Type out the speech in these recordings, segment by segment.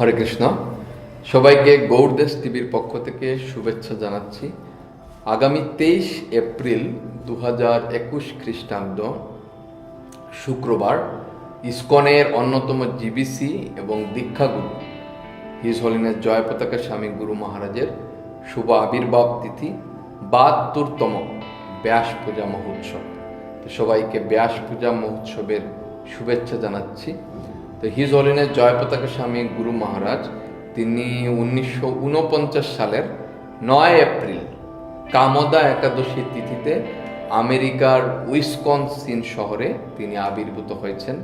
হরে কৃষ্ণ। সবাইকে গৌরদেশ টিভির পক্ষ থেকে শুভেচ্ছা জানাচ্ছি। আগামী তেইশ এপ্রিল দু হাজার একুশ খ্রিস্টাব্দ, শুক্রবার, ইসকনের অন্যতম জিবিসি এবং দীক্ষাগুরু, হিজ হলিনের জয় পতাকা স্বামী গুরু মহারাজের শুভ আবির্ভাব তিথি, বাহাত্তরতম ব্যাস পূজা মহোৎসব। সবাইকে ব্যাস পূজা মহোৎসবের শুভেচ্ছা জানাচ্ছি। তো হিজ হলিনের জয় পতাকা স্বামী গুরু মহারাজ, তিনি উনিশশো উনপঞ্চাশ সালের নয় এপ্রিল কামদা একাদশী তিথিতে আমেরিকার উইসকনসিন শহরে তিনি আবির্ভূত হয়েছেন।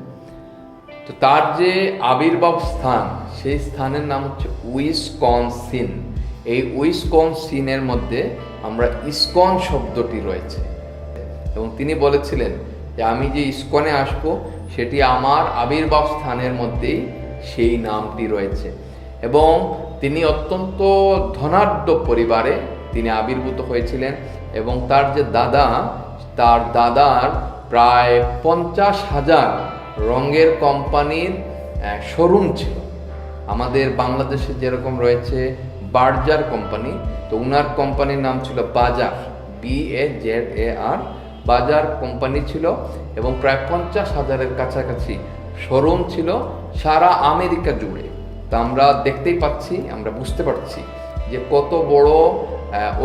তো তার যে আবির্ভাব স্থান, সেই স্থানের নাম হচ্ছে উইসকনসিন। এই উইসকনসিনের মধ্যে আমরা ইসকন শব্দটি রয়েছে। এবং তিনি বলেছিলেন যে আমি যে ইস্কনে আসব, সেটি আমার আবির্ভাব স্থানের মধ্যেই সেই নামটি রয়েছে। এবং তিনি অত্যন্ত ধনাঢ্য পরিবারে তিনি আবির্ভূত হয়েছিলেন এবং তার যে দাদা, তার দাদার প্রায় পঞ্চাশ হাজার রঙের কোম্পানির শোরুম ছিল। আমাদের বাংলাদেশে যেরকম রয়েছে বার্জার কোম্পানি, তো উনার কোম্পানির নাম ছিল বাজার বি এ জেড এ আর বাজার কোম্পানি ছিল এবং প্রায় পঞ্চাশ হাজারের কাছাকাছি শোরুম ছিল সারা আমেরিকা জুড়ে। তা আমরা দেখতেই পাচ্ছি, আমরা বুঝতে পারছি যে কত বড়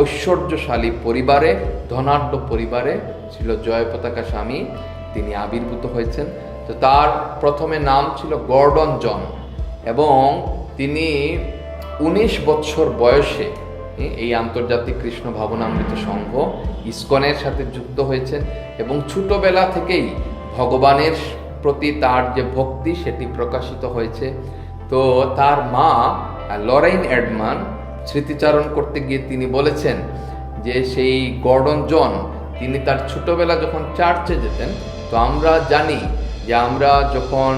ঐশ্বর্যশালী পরিবারে, ধনাঢ্য পরিবারে ছিল জয় পতাকা স্বামী, তিনি আবির্ভূত হয়েছেন। তো তার প্রথমে নাম ছিল গর্ডন জন এবং তিনি উনিশ বৎসর বয়সে এই আন্তর্জাতিক কৃষ্ণ ভাবনামৃত সংঘ ইসকনের সাথে যুক্ত হয়েছেন এবং ছোটবেলা থেকেই ভগবানের প্রতি তার যে ভক্তি সেটি প্রকাশিত হয়েছে। তো তার মা, লরাইন এডমান স্মৃতিচারণ করতে গিয়ে তিনি বলেছেন যে সেই গর্ডন জন, তিনি তার ছোটবেলা যখন চার্চে যেতেন, তো আমরা জানি যে আমরা যখন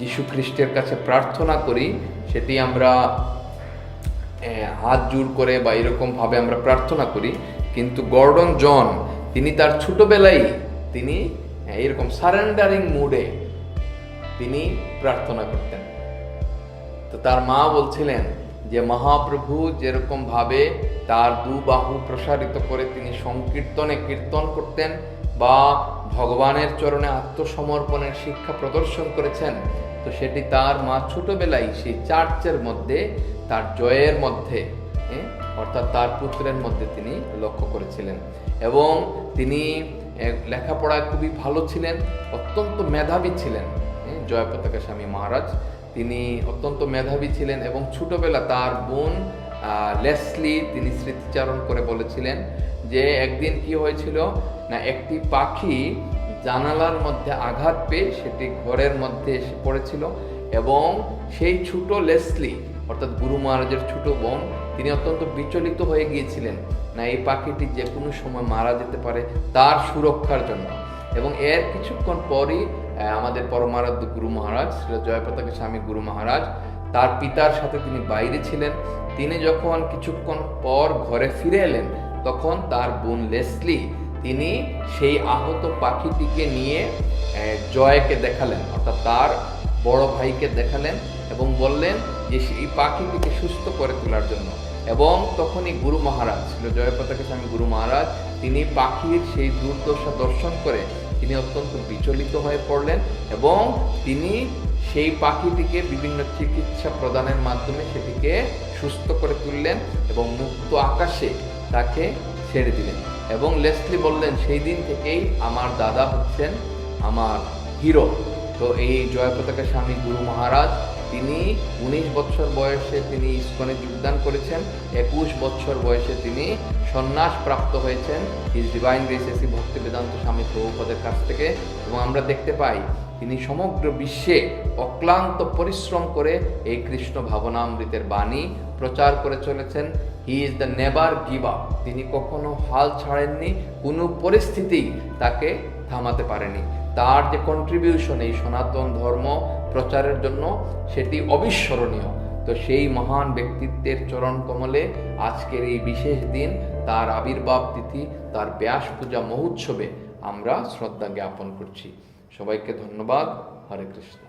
যীশু খ্রিস্টের কাছে প্রার্থনা করি, সেটি আমরা হাত জোর করে বা এরকমভাবে আমরা প্রার্থনা করি কিন্তু গর্ডন জন, তিনি তার ছোটবেলায় তিনি এরকম সারেন্ডারিং মুডে তিনি প্রার্থনা করতেন। তো তার মা বলছিলেন যে, মহাপ্রভু যেরকম ভাবে তার দু বাহু প্রসারিত করে তিনি সংকীর্তনে কীর্তন করতেন বা ভগবানের চরণে আত্মসমর্পণের শিক্ষা প্রদর্শন করেছেন, তো সেটি তার মা ছোটবেলায় সেই চার্চের মধ্যে, তার জয়ের মধ্যে অর্থাৎ তার পুত্রের মধ্যে তিনি লক্ষ্য করেছিলেন। এবং তিনি লেখাপড়ায় খুবই ভালো ছিলেন অত্যন্ত মেধাবী ছিলেন। এ, জয় পতাকা স্বামী মহারাজ তিনি অত্যন্ত মেধাবী ছিলেন এবং ছোটবেলা তার বোন লেসলি তিনি স্মৃতিচারণ করে বলেছিলেন যে একদিন কি হয়েছিল না একটি পাখি জানালার মধ্যে আঘাত পেয়ে সেটি ঘরের মধ্যে এসে পড়েছিল এবং সেই ছোট লেসলি অর্থাৎ গুরু মহারাজের ছোট বোন, তিনি অত্যন্ত বিচলিত হয়ে গিয়েছিলেন না এই পাখিটি যে কোনো সময় মারা যেতে পারে তার সুরক্ষার জন্য। এবং এর কিছুক্ষণ পরই আমাদের পরমারাধ্য গুরু মহারাজ শ্রী জয়পতাকা স্বামী গুরু মহারাজ, তার পিতার সাথে তিনি বাইরে ছিলেন। তিনি যখন কিছুক্ষণ পর ঘরে ফিরে এলেন, তখন তার বোন লেসলি তিনি সেই আহত পাখিটিকে নিয়ে জয়কে দেখালেন, অর্থাৎ তার বড় ভাইকে দেখালেন এবং বললেন যে সেই পাখিটিকে সুস্থ করে তোলার জন্য। এবং তখনই গুরু মহারাজ ছিল জয়পতাকা স্বামী গুরু মহারাজ, তিনি পাখির সেই দুর্দশা দর্শন করে তিনি অত্যন্ত বিচলিত হয়ে পড়লেন এবং তিনি সেই পাখিটিকে বিভিন্ন চিকিৎসা প্রদানের মাধ্যমে সেটিকে সুস্থ করে তুললেন এবং মুক্ত আকাশে তাকে ছেড়ে দিলেন। এবং লেসলি বললেন, সেই দিন থেকেই আমার দাদা হচ্ছেন আমার হিরো। তো এই জয় পতাকা স্বামী গুরু মহারাজ তিনি উনিশ বছর বয়সে তিনি ইস্কনে যোগদান করেছেন, একুশ বছর বয়সে তিনি সন্ন্যাস প্রাপ্ত হয়েছেন হিজ ডিভাইন গ্রেসেসি ভক্তি বেদান্ত স্বামী প্রভুপদের কাছ থেকে এবং আমরা দেখতে পাই তিনি সমগ্র বিশ্বে অক্লান্ত পরিশ্রম করে এই কৃষ্ণ ভাবনামৃতের বাণী প্রচার করে চলেছেন। He is the never give up তিনি কখনো হাল ছাড়েননি, কোনো পরিস্থিতিই তাকে থামাতে পারেনি। তার যে কন্ট্রিবিউশন এই সনাতন ধর্ম প্রচারের জন্য সেটি অবিস্মরণীয়। তো সেই মহান ব্যক্তিত্বের চরণ কমলে আজকের এই বিশেষ দিন, তার আবির্ভাব তিথি, তার ব্যাস পূজা মহোৎসবে আমরা শ্রদ্ধা জ্ঞাপন করছি। সবাইকে ধন্যবাদ। হরে কৃষ্ণ।